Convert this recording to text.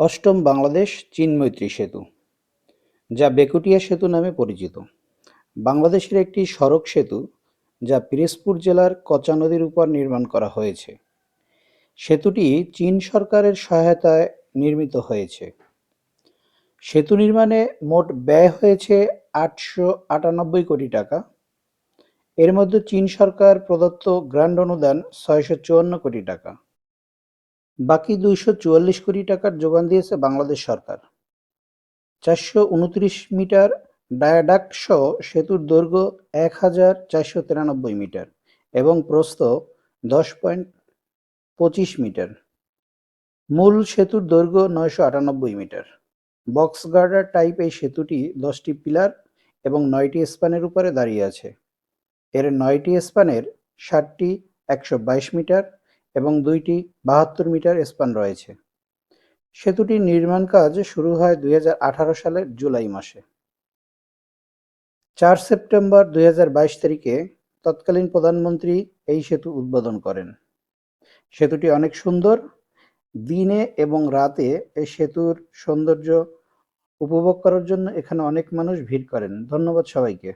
অষ্টম বাংলাদেশ চীন মৈত্রী সেতু, যা বেকুটিয়া সেতু নামে পরিচিত। বাংলাদেশের একটি সড়ক সেতু, যা পিরোজপুর জেলার কচা নদীর উপর নির্মাণ করা হয়েছে। সেতুটি চীন সরকারের সহায়তায় নির্মিত হয়েছে। সেতু নির্মাণে মোট ব্যয় হয়েছে আটশো আটানব্বই কোটি টাকা। এর মধ্যে চীন সরকার প্রদত্ত গ্রান্ড অনুদান ছয়শো চুয়ান্ন কোটি টাকা। বাকি দুইশো চুয়াল্লিশ কোটি টাকার যোগান দিয়েছে বাংলাদেশ সরকার। চারশো উনত্রিশ মিটার ডায়াডাক্ট সহ সেতুর দৈর্ঘ্য এক হাজার চারশো তিরানব্বই মিটার এবং প্রস্থ দশ পয়েন্ট পঁচিশ মিটার। মূল সেতুর দৈর্ঘ্য নয়শো আটানব্বই মিটার। বক্স গার্ডার টাইপ এই সেতুটি দশটি পিলার এবং নয়টি স্পানের উপরে দাঁড়িয়ে আছে। এর নয়টি স্পানের ষাটটি একশো বাইশ মিটার এবং দুইটি বাহাত্তর মিটার স্পান রয়েছে। সেতুটির নির্মাণ কাজ শুরু হয় দুই হাজার আঠারো সালের জুলাই মাসে। চার সেপ্টেম্বর দুই হাজার বাইশ তারিখে তৎকালীন প্রধানমন্ত্রী এই সেতু উদ্বোধন করেন। সেতুটি অনেক সুন্দর। দিনে এবং রাতে এই সেতুর সৌন্দর্য উপভোগ করার জন্য এখানে অনেক মানুষ ভিড় করেন। ধন্যবাদ সবাইকে।